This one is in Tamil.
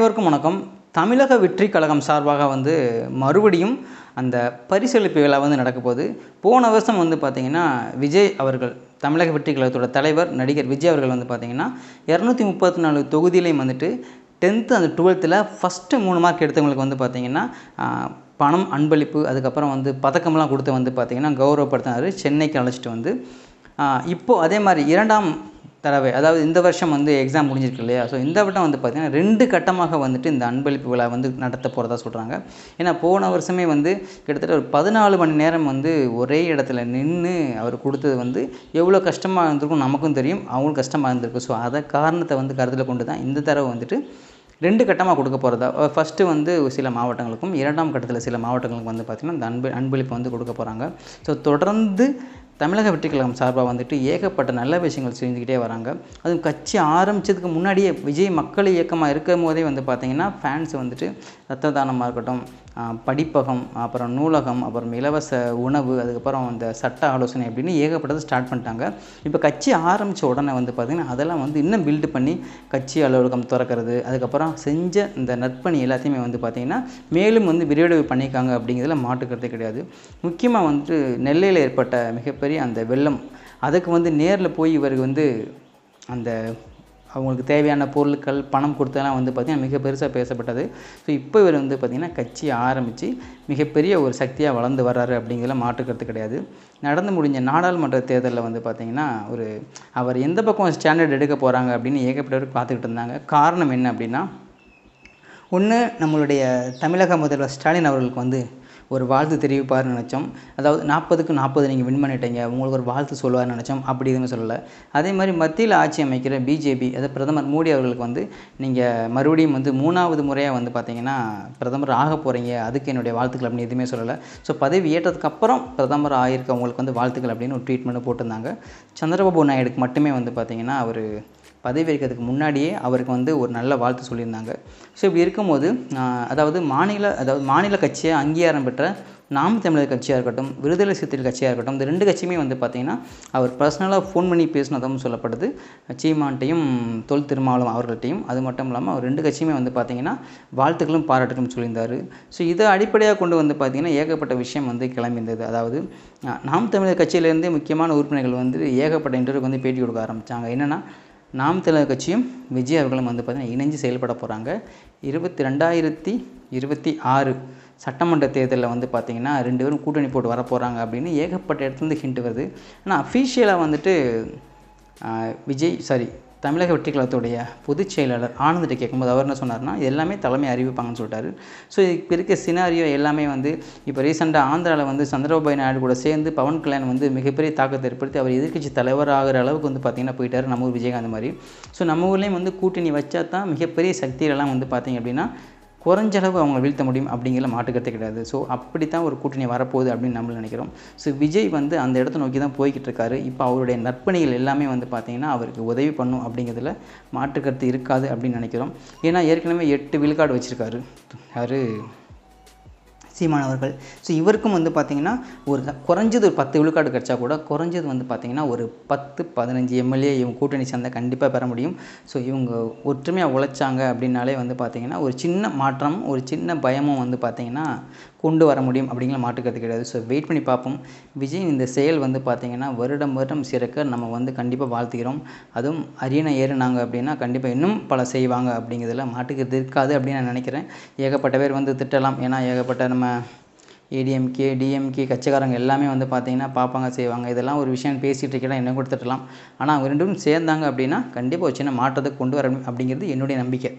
அனைவருக்கும் வணக்கம். தமிழக வெற்றி கழகம் சார்பாக வந்து மறுபடியும் அந்த பரிசளிப்பு விழா வந்து நடக்க போகுது. போன வருஷம் வந்து பார்த்திங்கன்னா விஜய் அவர்கள் தமிழக வெற்றி கழகத்தோட தலைவர் நடிகர் விஜய் அவர்கள் வந்து பார்த்திங்கன்னா இரநூத்தி முப்பத்தி நாலு தொகுதியிலையும் வந்துட்டு டென்த்து அந்த டுவெல்த்தில் ஃபஸ்ட்டு மூணு மார்க் எடுத்தவங்களுக்கு வந்து பார்த்திங்கன்னா பணம் அன்பளிப்பு அதுக்கப்புறம் வந்து பதக்கம்லாம் கொடுத்து வந்து பார்த்திங்கன்னா கௌரவப்படுத்தினார். சென்னைக்கு அழைச்சிட்டு வந்து இப்போது அதே மாதிரி இரண்டாம் தடவை அதாவது இந்த வருஷம் வந்து எக்ஸாம் முடிஞ்சிருக்கு இல்லையா? ஸோ இந்த வட்டம் வந்து பார்த்திங்கன்னா ரெண்டு கட்டமாக வந்துட்டு இந்த அன்பளிப்பு விழா வந்து நடத்த போகிறதா சொல்கிறாங்க ஏன்னா போன வருஷமே வந்து கிட்டத்தட்ட ஒரு பதினாலு மணி நேரம் வந்து ஒரே இடத்துல நின்று அவர் கொடுத்தது வந்து எவ்வளோ கஷ்டமாக இருந்திருக்கும் நமக்கும் தெரியும் அவங்களும் கஷ்டமாக இருந்திருக்கும். ஸோ அதை காரணத்தை வந்து கருத்தில் கொண்டு தான் இந்த தடவை வந்துட்டு ரெண்டு கட்டமாக கொடுக்க போகிறதா ஃபஸ்ட்டு வந்து சில மாவட்டங்களுக்கும் இரண்டாம் கட்டத்தில் சில மாவட்டங்களுக்கும் வந்து பார்த்திங்கன்னா இந்த அன்பு அன்பளிப்பு வந்து கொடுக்க போகிறாங்க ஸோ தொடர்ந்து தமிழக வெற்றி கழகம் சார்பாக வந்துட்டு ஏகப்பட்ட நல்ல விஷயங்கள் செஞ்சுக்கிட்டே வராங்க. அதுவும் கட்சி ஆரம்பித்ததுக்கு முன்னாடியே விஜய் மக்கள் இயக்கமாக இருக்கும் போதே வந்து பார்த்திங்கன்னா ஃபேன்ஸ் வந்துட்டு ரத்த தானமாக இருக்கட்டும் படிப்பகம் அப்புறம் நூலகம் அப்புறம் இலவச உணவு அதுக்கப்புறம் அந்த சட்ட ஆலோசனை அப்படின்னு ஏகப்பட்டது ஸ்டார்ட் பண்ணிட்டாங்க. இப்போ கட்சி ஆரம்பித்த உடனே வந்து பார்த்திங்கன்னா அதெல்லாம் வந்து இன்னும் பில்டு பண்ணி கட்சி அலுவலகம் திறக்கிறது அதுக்கப்புறம் செஞ்ச இந்த நற்பணி எல்லாத்தையுமே வந்து பார்த்திங்கன்னா மேலும் வந்து விரிவடைவு பண்ணியிருக்காங்க அப்படிங்கிறதுல மாட்டுக்கிறதே கிடையாது. முக்கியமாக வந்துட்டு நெல்லையில் ஏற்பட்ட மிகப்பெரிய அந்த வெள்ளம். அதுக்கு வந்து நேரில் போய் இவருக்கு வந்து அந்த அவங்களுக்கு தேவையான பொருட்கள் பணம் கொடுத்ததெல்லாம் வந்து பார்த்திங்கன்னா மிக பெருசாக பேசப்பட்டது. ஸோ இப்போ இவர் வந்து பார்த்திங்கன்னா கட்சி ஆரம்பித்து மிகப்பெரிய ஒரு சக்தியாக வளர்ந்து வர்றாரு அப்படிங்கிறத மாற்றுக்கிறது கிடையாது. நடந்து முடிஞ்ச நாடாளுமன்ற தேர்தலில் வந்து பார்த்திங்கன்னா ஒரு அவர் எந்த பக்கம் ஸ்டாண்டர்ட் எடுக்க போகிறாங்க அப்படின்னு ஏகப்பட்டவர் பார்த்துக்கிட்டு இருந்தாங்க. காரணம் என்ன அப்படின்னா ஒன்று நம்மளுடைய தமிழக முதல்வர் ஸ்டாலின் அவர்களுக்கு வந்து ஒரு வாழ்த்து தெரிவிப்பார்னு நினச்சோம். அதாவது நாற்பதுக்கு நாற்பது நீங்கள் வின் பண்ணிட்டீங்க உங்களுக்கு ஒரு வாழ்த்து சொல்லுவார்னு நினச்சோம். அப்படி எதுவுமே சொல்லலை. அதே மாதிரி மத்தியில் ஆட்சி அமைக்கிற பிஜேபி அதாவது பிரதமர் மோடி அவர்களுக்கு வந்து நீங்கள் மறுபடியும் வந்து மூணாவது முறையாக வந்து பார்த்தீங்கன்னா பிரதமர் ஆக போகிறீங்க அதுக்கு என்னுடைய வாழ்த்துக்கள் அப்படின்னு எதுவுமே சொல்லலை. ஸோ பதவி ஏற்றதுக்கு அப்புறம் பிரதமர் ஆகியிருக்கவங்களுக்கு வந்து வாழ்த்துக்கள் அப்படின்னு ஒரு ட்ரீட்மெண்ட்டு போட்டிருந்தாங்க. சந்திரபாபு நாயுடுக்கு மட்டுமே வந்து பார்த்திங்கன்னா அவர் பதவி ஏற்கிறதுக்கு முன்னாடியே அவருக்கு வந்து ஒரு நல்ல வாழ்த்து சொல்லியிருந்தாங்க. ஸோ இப்படி இருக்கும்போது அதாவது மாநில அதாவது மாநில கட்சியை அங்கீகாரம் பெற்ற நாம் தமிழர் கட்சியாக இருக்கட்டும் விடுதலை சிறுத்தைகள் கட்சியாக இருக்கட்டும் இந்த ரெண்டு கட்சியுமே வந்து பார்த்திங்கன்னா அவர் பர்சனலாக ஃபோன் பண்ணி பேசினதும் சொல்லப்படுது. சீமான்ட்டையும் தொல் திருமாவளம் அவர்கள்ட்டையும் அது மட்டும் இல்லாமல் அவர் ரெண்டு கட்சியுமே வந்து பார்த்திங்கன்னா வாழ்த்துக்களும் பாராட்டுகளும் சொல்லியிருந்தார். ஸோ இதை அடிப்படையாக கொண்டு வந்து பார்த்திங்கன்னா ஏகப்பட்ட விஷயம் வந்து கிளம்பியிருந்தது. அதாவது நாம் தமிழர் கட்சியிலேருந்தே முக்கியமான உறுப்பினர்கள் வந்து ஏகப்பட்ட இன்டர்வியூக்கு வந்து பேட்டி கொடுக்க ஆரம்பித்தாங்க என்னென்னா நாம் தமிழர் கட்சியும் விஜய் அவர்களும் வந்து பார்த்திங்கன்னா இணைஞ்சு செயல்பட போகிறாங்க இருபத்தி ரெண்டாயிரத்தி இருபத்தி ஆறு சட்டமன்ற தேர்தலில் வந்து பார்த்திங்கன்னா ரெண்டு பேரும் கூட்டணி போட்டு வர போகிறாங்க அப்படின்னு ஏகப்பட்ட இடத்துலேருந்து ஹிண்ட் வருது. ஆனால் அஃபீஷியலாக வந்துட்டு விஜய் சாரி தமிழக வெற்றி கழகத்துடைய பொதுச் செயலாளர் ஆனந்திட்ட கேட்கும்போது அவர் என்ன சொன்னார்னா இது எல்லாமே தலைமை அறிவிப்பாங்கன்னு சொல்லிட்டாரு. ஸோ இப்போ இருக்க சினாரியோ எல்லாமே வந்து இப்போ ரீசெண்டாக ஆந்திராவில் வந்து சந்திரபாபு நாயுடு கூட சேர்ந்து பவன் கல்யாண் வந்து மிகப்பெரிய தாக்கத்தை ஏற்படுத்தி அவர் எதிர்க்கட்சி தலைவர் ஆகிற அளவுக்கு வந்து பார்த்திங்கன்னா போயிட்டார் நம்ம ஊர் விஜயகாந்த் மாதிரி. ஸோ நம்ம ஊர்லேயும் வந்து கூட்டணி வச்சா தான் மிகப்பெரிய சக்திகளெல்லாம் வந்து பார்த்திங்க அப்படின்னா குறைஞ்ச அளவு வீழ்த்த முடியும் அப்படிங்கிற மாட்டுக்கருத்தே கிடையாது. ஸோ அப்படி தான் ஒரு கூட்டணி வரப்போகுது அப்படின்னு நம்ம நினைக்கிறோம். ஸோ விஜய் வந்து அந்த இடத்த நோக்கி தான் போய்கிட்டு இருக்காரு. இப்போ அவருடைய நற்பணிகள் எல்லாமே வந்து பார்த்திங்கன்னா அவருக்கு உதவி பண்ணும் அப்படிங்கிறதுல மாற்றுக்கருத்து இருக்காது அப்படின்னு நினைக்கிறோம். ஏன்னா ஏற்கனவே எட்டு விழுக்காடு வச்சுருக்காரு. யார்? சீமான் அவர்கள் ஸோ இவருக்கும் வந்து பார்த்திங்கன்னா ஒரு குறைஞ்சது ஒரு பத்து விழுக்காடு கிடச்சா கூட குறைஞ்சது வந்து பார்த்திங்கன்னா ஒரு பத்து பதினஞ்சு எம்எல்ஏ இவங்க கூட்டணி சேர்ந்தால் கண்டிப்பாக பெற முடியும். ஸோ இவங்க ஒற்றுமையாக உழைச்சாங்க அப்படின்னாலே வந்து பார்த்திங்கன்னா ஒரு சின்ன மாற்றம் ஒரு சின்ன பயமும் வந்து பார்த்திங்கன்னா கொண்டு வர முடியும் அப்படிங்கிற மாற்றுக்கிறது கிடையாது. ஸோ வெயிட் பண்ணி பார்ப்போம். விஜய் இந்த செயல் வந்து பார்த்திங்கன்னா வருடம் வருடம் சிறக்க நம்ம வந்து கண்டிப்பாக வாழ்த்துக்கிறோம் அதுவும் அரியணை ஏறினாங்க அப்படின்னா கண்டிப்பாக இன்னும் பல செய்வாங்க அப்படிங்கிறதுல மாட்டுக்கிறது இருக்காது அப்படின்னு நான் நினைக்கிறேன். ஏகப்பட்ட பேர் வந்து திட்டலாம். ஏன்னா ஏகப்பட்ட நம்ம ஏடிஎம்கே டிஎம்கே கட்சிக்காரங்க எல்லாமே வந்து பார்த்தீங்கன்னா பார்ப்பாங்க செய்வாங்க. இதெல்லாம் ஒரு விஷயம் பேசிகிட்டு இருக்கலாம் என்ன கொடுத்துட்டலாம். ஆனால் அவங்க ரெண்டும் சேர்ந்தாங்க அப்படின்னா கண்டிப்பாக ஒரு சின்ன மாற்றத்தை கொண்டு வர அப்படிங்கிறது என்னுடைய நம்பிக்கை.